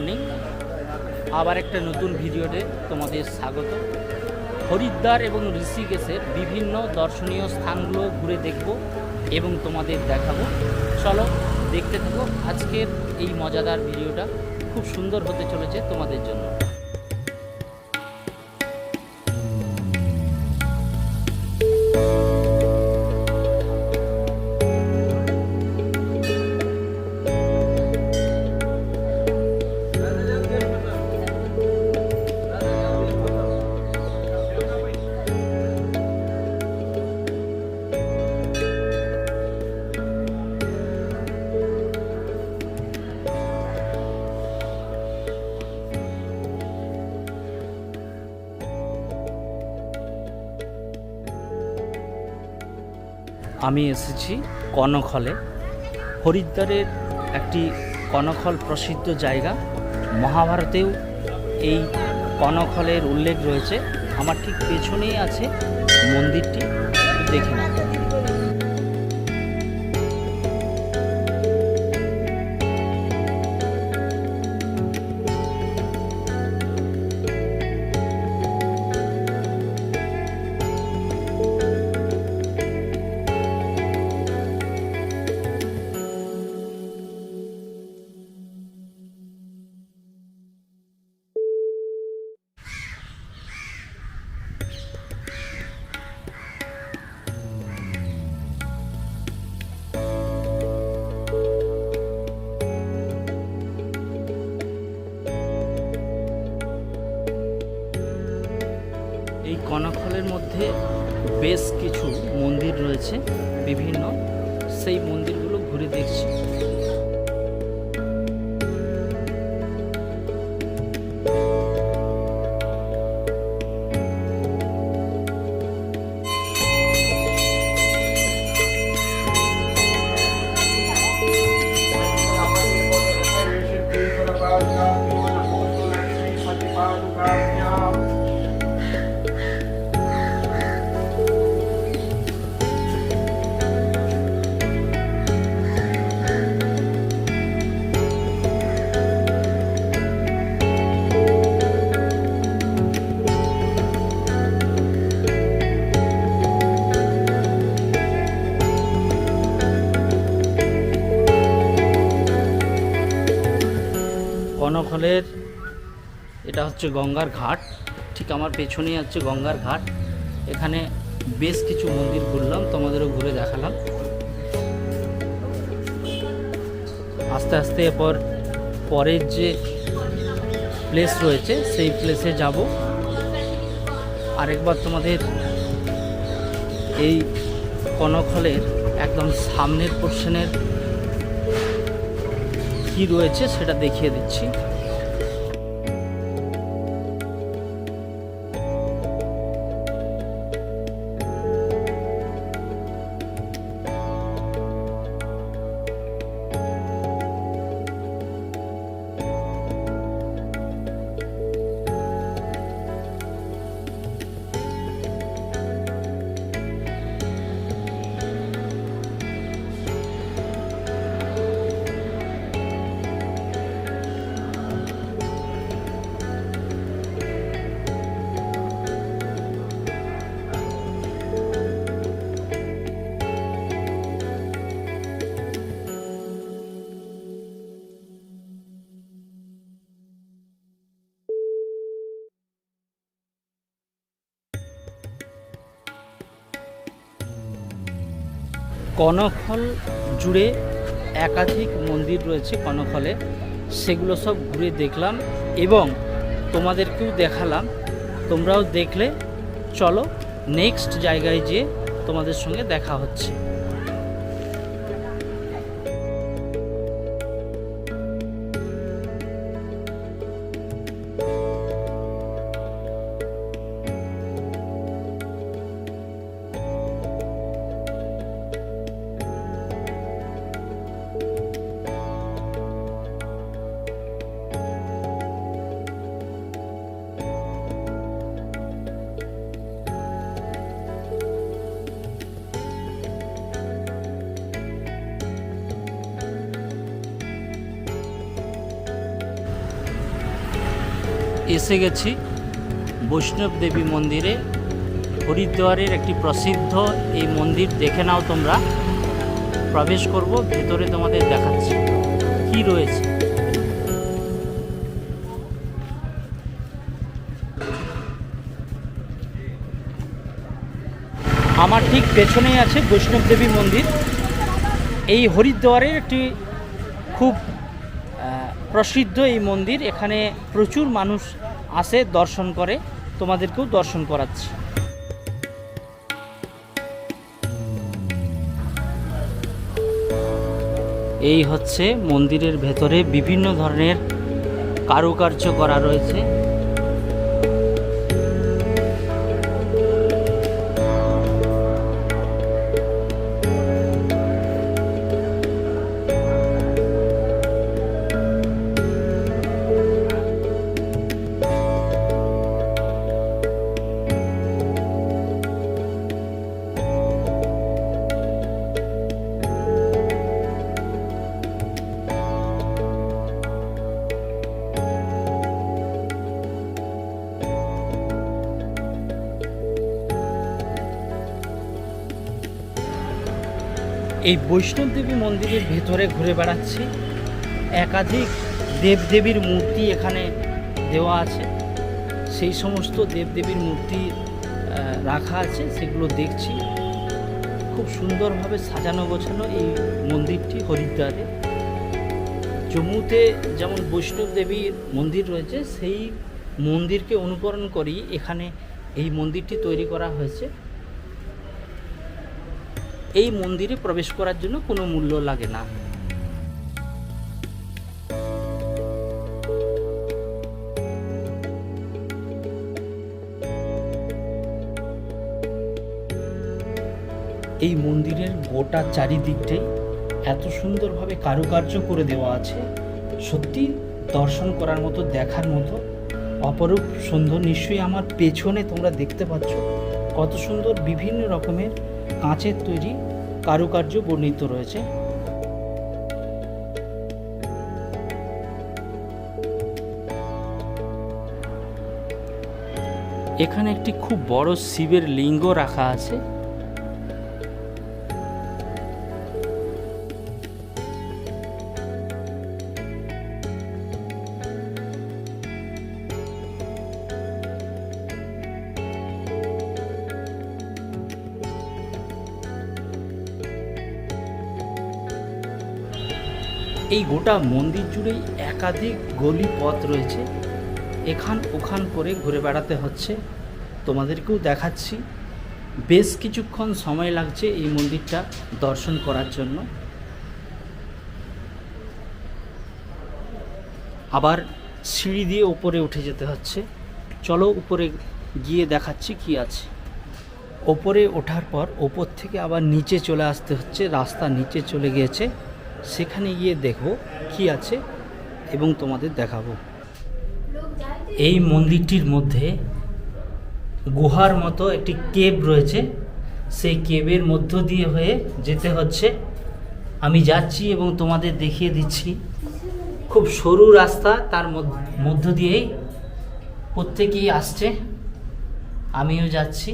Morning. আবার একটা নতুন ভিডিওতে তোমাদের স্বাগত। হরিদ্বার এবং ঋষিকেশের বিভিন্ন দর্শনীয় স্থানগুলো ঘুরে দেখব এবং তোমাদের দেখাবো। চলো দেখতে থাকো, আজকের এই মজাদার ভিডিওটা খুব সুন্দর হতে চলেছে তোমাদের জন্য। আমি এসেছি কনকলে হরিদ্বারের একটি কনকহল প্রসিদ্ধ জায়গা। মহাভারতেও এই কনকহলের উল্লেখ রয়েছে। আমার ঠিক পেছনেই আছে মন্দিরটি। দেখে নাও। হচ্ছে গঙ্গার ঘাট। ঠিক আমার পেছনেই হচ্ছে গঙ্গার ঘাট। এখানে বেশ কিছু মন্দির ঘুরলাম, তোমাদেরও ঘুরে দেখালাম। আস্তে আস্তে এরপর পরের যে প্লেস রয়েছে, সেই প্লেসে যাব। আরেকবার তোমাদের এই কনকহলের একদম সামনের পোর্শনের কি রয়েছে সেটা দেখিয়ে দিচ্ছি। কনকল জুড়ে একাধিক মন্দির রয়েছে কনকলে সেগুলো সব ঘুরে দেখলাম এবং তোমাদেরকেও দেখালাম। তোমরাও দেখলে চলো নেক্সট জায়গায় যেয়ে তোমাদের সঙ্গে দেখা হচ্ছে। এসে গেছি বৈষ্ণব দেবী মন্দিরে। হরিদ্বারের একটি প্রসিদ্ধ এই মন্দির দেখে নাও তোমরা। প্রবেশ করব, ভেতরে তোমাদের দেখাচ্ছি কি রয়েছে। আমার ঠিক পেছনেই আছে বৈষ্ণব দেবী মন্দির। এই হরিদ্বারের একটি খুব প্রসিদ্ধ এই মন্দির। এখানে প্রচুর মানুষ আসে, দর্শন করে, তোমাদেরকেও দর্শন করাচ্ছি। এই হচ্ছে মন্দিরের ভেতরে বিভিন্ন ধরনের কারুকার্য করা রয়েছে। এই বৈষ্ণব দেবী মন্দিরের ভেতরে ঘুরে বেড়াচ্ছি। একাধিক দেবদেবীর মূর্তি এখানে দেওয়া আছে। সেই সমস্ত দেবদেবীর মূর্তি রাখা আছে, সেগুলো দেখছি। খুব সুন্দরভাবে সাজানো গোছানো এই মন্দিরটি হরিদ্বারে। জম্মুতে যেমন বৈষ্ণব দেবীর মন্দির রয়েছে, সেই মন্দিরকে অনুকরণ করেই এখানে এই মন্দিরটি তৈরি করা হয়েছে। এই মন্দিরে প্রবেশ করার জন্য কোনো মূল্য লাগে না। এই মন্দিরের গোটা চারিদিকটাই এত সুন্দরভাবে কারুকার্য করে দেওয়া আছে। সত্যি দর্শন করার মতো, দেখার মতো অপরূপ সুন্দর। নিশ্চয়ই আমার পেছনে তোমরা দেখতে পাচ্ছ কত সুন্দর বিভিন্ন রকমের কাঁচের তৈরি কারুকার্য বর্ণিত রয়েছে। এখানে একটি খুব বড় শিবের লিঙ্গ রাখা আছে। এই গোটা মন্দির জুড়েই একাধিক গলি পথ রয়েছে। এখান ওখান করে ঘুরে বেড়াতে হচ্ছে। তোমাদেরকেও দেখাচ্ছি। বেশ কিছুক্ষণ সময় লাগছে এই মন্দিরটা দর্শন করার জন্য। আবার সিঁড়ি দিয়ে ওপরে উঠে যেতে হচ্ছে। চলো উপরে গিয়ে দেখাচ্ছি কি আছে। ওপরে ওঠার পর ওপর থেকে আবার নিচে চলে আসতে হচ্ছে। রাস্তা নিচে চলে গিয়েছে। সেখানে গিয়ে দেখো কি আছে এবং তোমাদের দেখাবো। এই মন্দিরটির মধ্যে গুহার মতো একটি কেব রয়েছে। সেই কেবের মধ্য দিয়ে হয়ে যেতে হচ্ছে। আমি যাচ্ছি এবং তোমাদের দেখিয়ে দিচ্ছি। খুব সরু রাস্তা তার মধ্য দিয়েই প্রত্যেকেই আসছে। আমিও যাচ্ছি।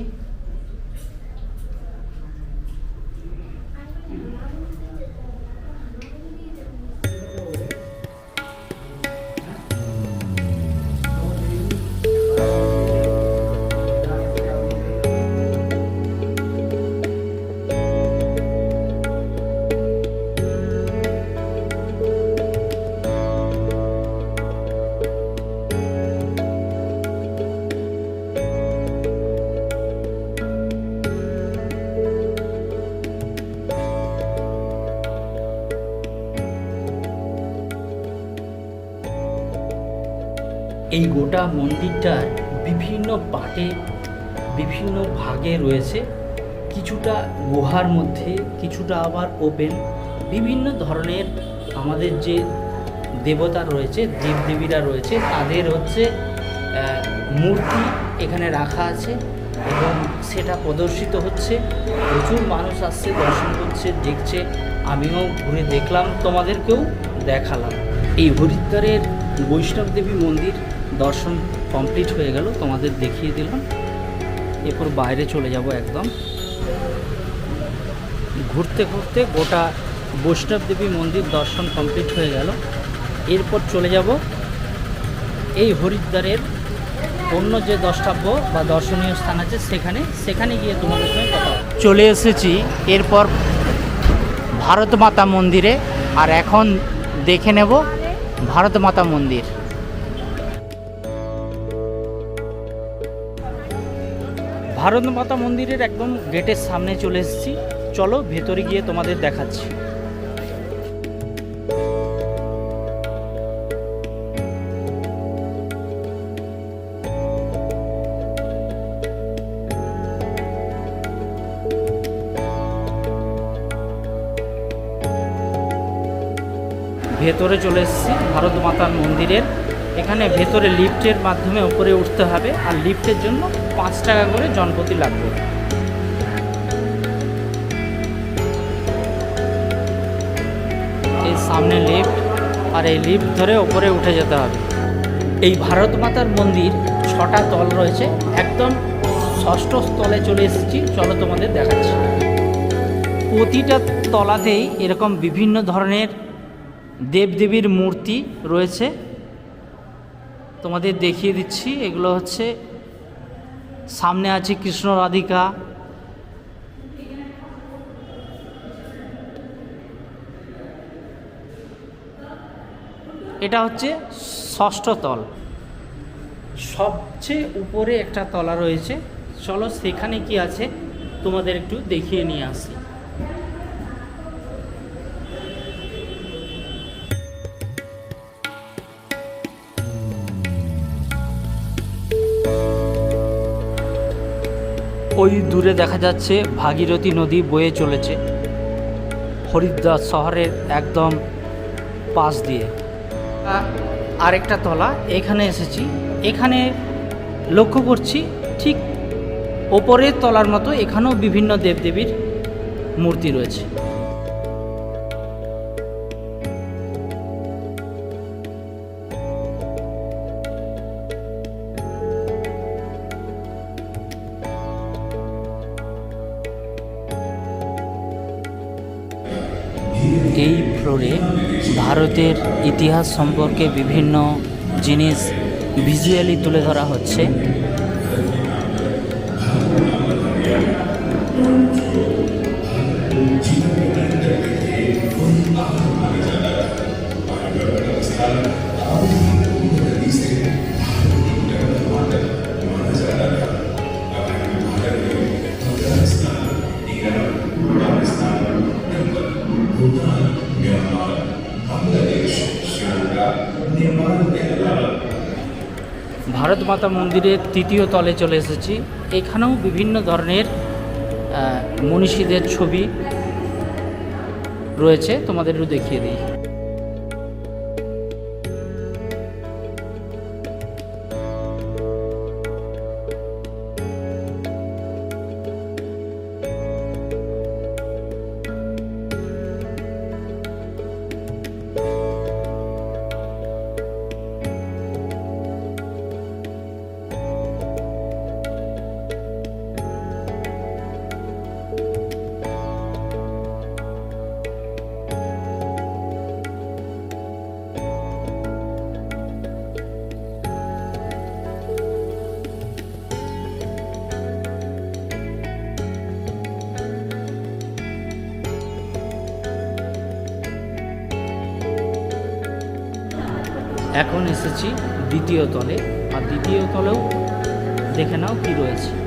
এই গোটা মন্দিরটার বিভিন্ন পাটে, বিভিন্ন ভাগে রয়েছে। কিছুটা গুহার মধ্যে, কিছুটা আবার ওপেন বিভিন্ন ধরনের আমাদের যে দেবতা রয়েছে, দেবদেবীরা রয়েছে, তাদের হচ্ছে মূর্তি এখানে রাখা আছে এবং সেটা প্রদর্শিত হচ্ছে। প্রচুর মানুষ আসছে, দর্শন করছে, দেখছে। আমিও ঘুরে দেখলাম তোমাদেরকেও দেখালাম। এই হরিদ্বারের বৈষ্ণব দেবী মন্দির দর্শন কমপ্লিট হয়ে গেল, তোমাদের দেখিয়ে দিলাম। এরপর বাইরে চলে যাব একদম। ঘুরতে ঘুরতে গোটা বৈষ্ণব দেবী মন্দির দর্শন কমপ্লিট হয়ে গেল। এরপর চলে যাব এই হরিদ্বারের অন্য যে দ্রষ্টাব্য বা দর্শনীয় স্থান আছে সেখানে সেখানে গিয়ে তোমাদের সঙ্গে কথা চলে এসেছি, এরপর ভারত মাতা মন্দিরে। আর এখন দেখে নেব ভারত মাতা মন্দির। ভারত মাতা মন্দিরের একদম গেটের সামনে চলে এসেছি। চলো, ভেতরে গিয়ে তোমাদের দেখাচ্ছি। ভেতরে চলে এসেছি, ভারত মাতার মন্দিরের এখানে ভেতরে লিফটের মাধ্যমে উপরে উঠতে হবে আর লিফটের জন্য পাঁচ টাকা করে জনপতি লাগবে। এই সামনে লিফট আর এই লিফট ধরে ওপরে উঠে যেতে হবে। এই ভারত মাতার মন্দির ছটা তল রয়েছে। একদম ষষ্ঠ স্থলে চলে এসেছি। চলো তোমাদের দেখাচ্ছি। প্রতিটা তলাতেই এরকম বিভিন্ন ধরনের দেবদেবীর মূর্তি রয়েছে। তোমাদের দেখিয়ে দিচ্ছি। এগুলো হচ্ছে সামনে আছে কৃষ্ণ রাধিকা। এটা হচ্ছে ষষ্ঠ তল। সবচেয়ে উপরে একটা তলা রয়েছে। চলো সেখানে কি আছে তোমাদের একটু দেখিয়ে নিয়ে আসি। ওই দূরে দেখা যাচ্ছে ভাগীরথী নদী বয়ে চলেছে। হরিদ্বার শহরের একদম পাশ দিয়ে। আরেকটা তলা, এখানে এসেছি। এখানে লক্ষ্য করছি, ঠিক ওপরের তলার মতো এখানেও বিভিন্ন দেবদেবীর মূর্তি রয়েছে। ইতিহাস সম্পর্কে বিভিন্ন জিনিস ভিজুয়ালি তুলে ধরা হচ্ছে। ভারত মাতা মন্দিরের তৃতীয় তলে চলে এসেছি। এখানেও বিভিন্ন ধরনের মনীষীদের ছবি রয়েছে। তোমাদেরও দেখিয়ে দিই। এখন এসেছি দ্বিতীয় তলে আর দ্বিতীয় তলেও দেখে নাও কি রয়েছে।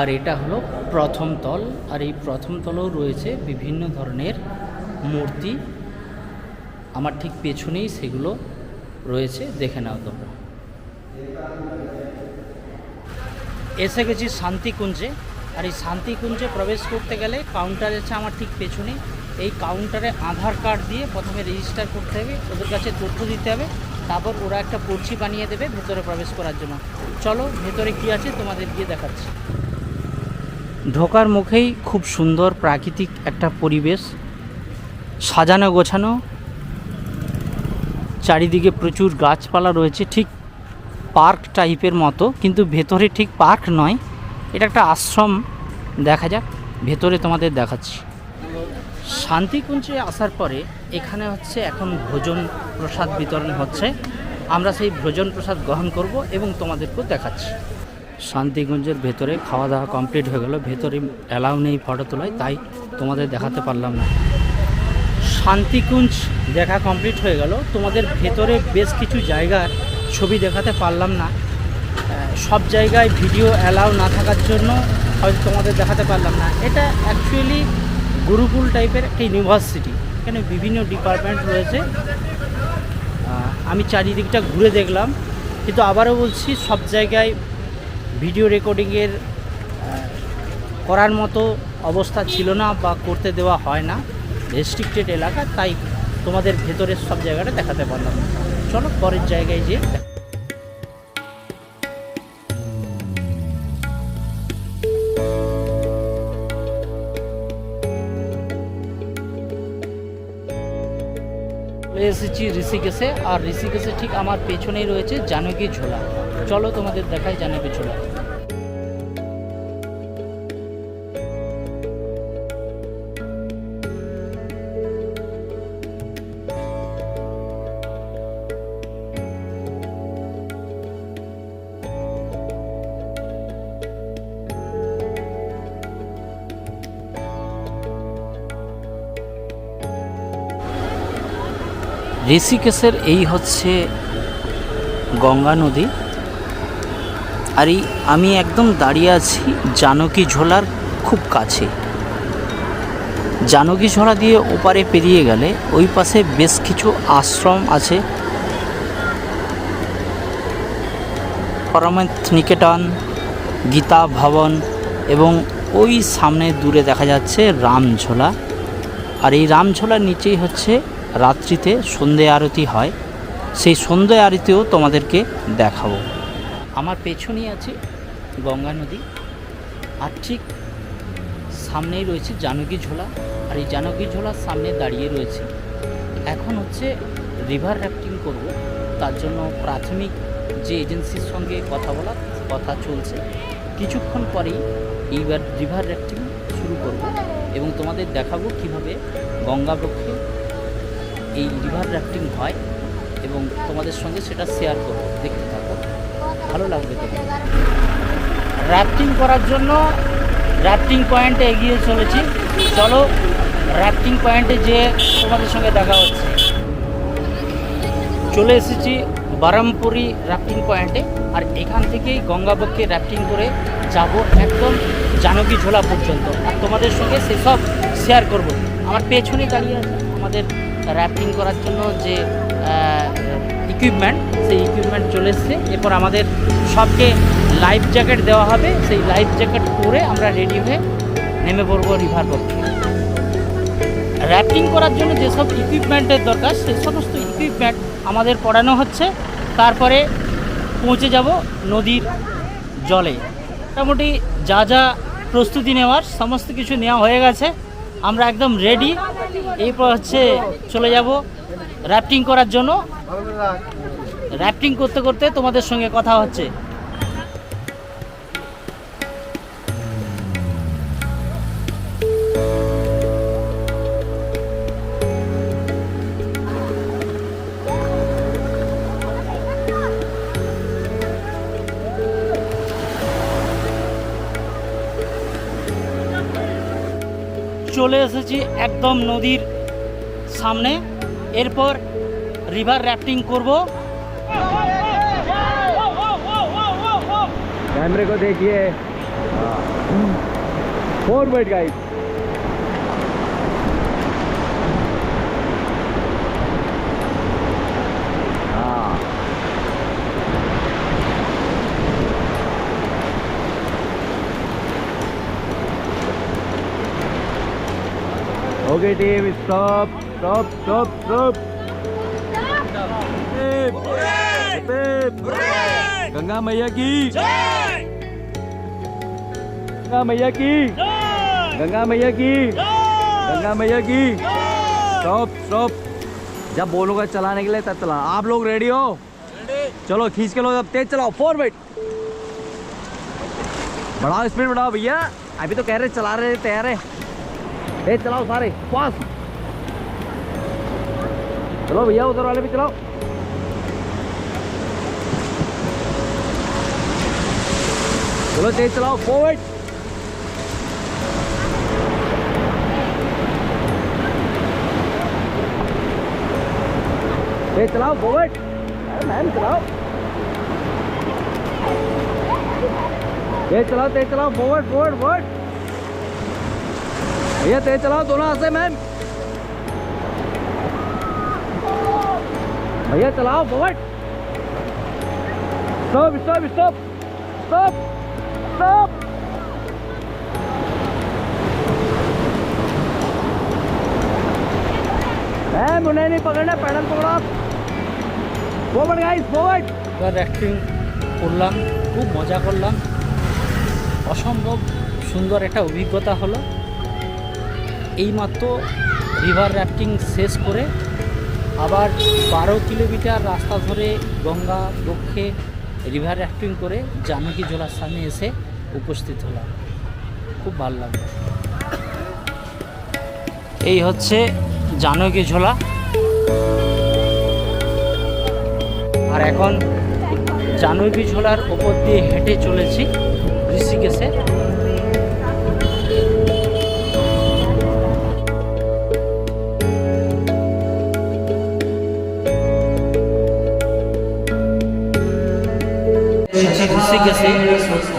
আর এটা হলো প্রথম তল, আর এই প্রথম তলেও রয়েছে বিভিন্ন ধরনের মূর্তি। আমার ঠিক পেছনেই সেগুলো রয়েছে, দেখে নাও তোমরা। এসে গেছি শান্তিকুঞ্জে, আর এই শান্তিকুঞ্জে প্রবেশ করতে গেলে কাউন্টার আছে আমার ঠিক পেছনে। এই কাউন্টারে আধার কার্ড দিয়ে প্রথমে রেজিস্টার করতে হবে, ওদের কাছে তথ্য দিতে হবে, তারপর ওরা একটা পর্চি বানিয়ে দেবে, ভেতরে প্রবেশ করার জন্য। চলো, ভেতরে কী আছে তোমাদের গিয়ে দেখাচ্ছি। ঢোকার মুখেই খুব সুন্দর প্রাকৃতিক একটা পরিবেশ। সাজানো গোছানো। চারিদিকে প্রচুর গাছপালা রয়েছে, ঠিক পার্ক টাইপের মতো, কিন্তু ভেতরে ঠিক পার্ক নয়। এটা একটা আশ্রম, দেখা যাক, ভেতরে তোমাদের দেখাচ্ছি। শান্তিকুঞ্জে আসার পরে এখানে হচ্ছে এখন ভোজন প্রসাদ বিতরণ হচ্ছে। আমরা সেই ভোজন প্রসাদ গ্রহণ করব এবং তোমাদেরকেও দেখাচ্ছি। শান্তিকুঞ্জের ভেতরে খাওয়া দাওয়া কমপ্লিট হয়ে গেল। ভেতরে অ্যালাউ নেই ফটো তোলায়, তাই তোমাদের দেখাতে পারলাম না। শান্তিকুঞ্জ দেখা কমপ্লিট হয়ে গেল। তোমাদের ভেতরে বেশ কিছু জায়গার ছবি দেখাতে পারলাম না। সব জায়গায় ভিডিও অ্যালাউ না থাকার জন্য হয়তো তোমাদের দেখাতে পারলাম না। এটা অ্যাকচুয়ালি গুরুকুল টাইপের একটা ইউনিভার্সিটি এখানে বিভিন্ন ডিপার্টমেন্ট রয়েছে। আমি চারিদিকটা ঘুরে দেখলাম, কিন্তু আবারও বলছি, সব জায়গায় ভিডিও রেকর্ডিংয়ের করার মতো অবস্থা ছিল না বা করতে দেওয়া হয় না। রেস্ট্রিক্টেড এলাকা, তাই তোমাদের ভেতরের সব জায়গাটা দেখাতে পারলাম চলো পরের জায়গায় যে এসেছি ঋষিকেশে। আর ঋষিকেশে ঠিক আমার পেছনেই রয়েছে জানকী ঝোলা। চলো তোমাদের দেখাই জানকী ঝোলা ঋষিকেশের এই হচ্ছে গঙ্গা নদী। আর এই আমি একদম দাঁড়িয়ে আছি জানকী ঝোলার খুব কাছে। জানকী ঝোলা দিয়ে ওপারে পেরিয়ে গেলে ওই পাশে বেশ কিছু আশ্রম আছে। পরমাথ নিকেতন গীতা ভবন এবং ওই সামনে দূরে দেখা যাচ্ছে রামঝোলা আর এই রামঝোলার নিচেই হচ্ছে রাত্রিতে সন্ধে আরতি হয়। সেই সন্ধে আরতিও তোমাদেরকে দেখাবো। আমার পেছনেই আছে গঙ্গা নদী। আর ঠিক সামনেই রয়েছে জানকী ঝোলা। আর এই জানকী ঝোলার সামনে দাঁড়িয়ে রয়েছে। এখন হচ্ছে রিভার র্যাফটিং করব। তার জন্য প্রাথমিক যে এজেন্সির সঙ্গে কথা বলা কথা চলছে, কিছুক্ষণ পরেই এইবার রিভার র্যাফটিং শুরু করব এবং তোমাদের দেখাবো কীভাবে গঙ্গাবক্ষে এই রিভার র্যাফটিং হয় এবং তোমাদের সঙ্গে সেটা শেয়ার করব। দেখতে ভালো লাগবে র্যাফটিং করার জন্য র্যাফটিং পয়েন্টে এগিয়ে চলেছি। চলো র্যাফটিং পয়েন্টে যে তোমাদের সঙ্গে দেখা হচ্ছে। চলে এসেছি বারামপুরি র্যাফটিং পয়েন্টে আর এখান থেকেই গঙ্গাবক্ষে র্যাফটিং করে যাব একদম জানকী ঝোলা পর্যন্ত। আর তোমাদের সঙ্গে সেসব শেয়ার করব। আমার পেছনে দাঁড়িয়ে আছে আমাদের র্যাফটিং করার জন্য যে ইকুইপমেন্ট সেই ইকুইপমেন্ট চলে এসছে। এরপর আমাদের সবকে লাইফ জ্যাকেট দেওয়া হবে। সেই লাইফ জ্যাকেট পরে আমরা রেডি হয়ে নেমে পড়ব রিভার পক্ষে র্যাফটিং করার জন্য যেসব ইকুইপমেন্টের দরকার সেই সমস্ত ইকুইপমেন্ট আমাদের পড়ানো হচ্ছে। তারপরে পৌঁছে যাব নদীর জলে। মোটামুটি যা যা প্রস্তুতি নেওয়ার, সমস্ত কিছু নেওয়া হয়ে গেছে। আমরা একদম রেডি এরপর হচ্ছে চলে যাব র্যাফটিং করার জন্য? র্যাফটিং করতে করতে তোমাদের সঙ্গে কথা হচ্ছে। চলে এসেছি একদম নদীর সামনে। एरपर रिभार राफ्टिंग करब कैमरे को देखिए। Forward guide Okay team stop. Stop stop stop stop Ganga मैया की। गंगा मैया की। गंगा मैया की। गंगा मैया की। स्टॉप स्टॉप जब बोलूँगा चलाने के लिए तब चला। आप लोग रेडी हो? चलो खींच के लो अब तेज चलाओ। फोर फॉरवर्ड बढ़ाओ स्पीड बढ़ाओ भैया। अभी तो कह रहे चला रहे तैयार है। तेज चलाओ सारे। फास्ट चलो भैया, उधर वाले भी चलाओ। चलो, तेज चलाओ फॉरवर्ड तेज चलाओ फॉरवर्ड मैम चलाओ तेज चलाओ तेज चलाओ फॉरवर्ड फॉरवर्ड फॉरवर्ड भैया, तेज चलाओ, दोनों हाथ से मैम भैया चलाओ forward stop stop stop stop stop ma'am उन्हें नहीं पकड़ना पैडल पकड़ो आप फॉरवर्ड गाइस फॉरवर्ड এবার অ্যাক্টিং করলাম খুব মজা করলাম অসম্ভব সুন্দর একটা অভিজ্ঞতা হলো এইমাত্র রিভার র্যাফটিং শেষ করে আবার বারো কিলোমিটার রাস্তা ধরে গঙ্গা বক্ষে রিভার অ্যাক্টিং করে জানকী জোলার সামনে এসে উপস্থিত হলাম। খুব ভালো লাগল। এই হচ্ছে জানকী ঝোলা। আর এখন জানকী ঝোলার ওপর দিয়ে হেঁটে চলেছি ঋষিকেশে। ঋষিকেশে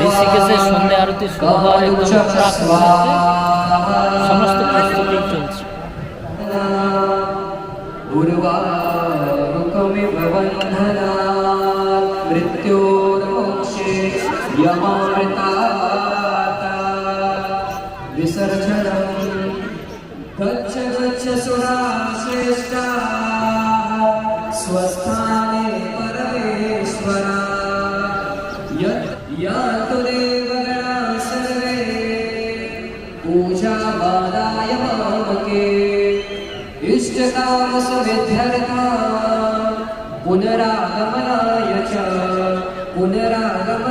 ঋষিকেশে সন্ধ্যা আরতি শুরু হওয়ার সমস্ত প্রস্তুতি চলছে। মৃত্যুর विनाश विध्यर्थ पुनरागमनाय च। पुनरागम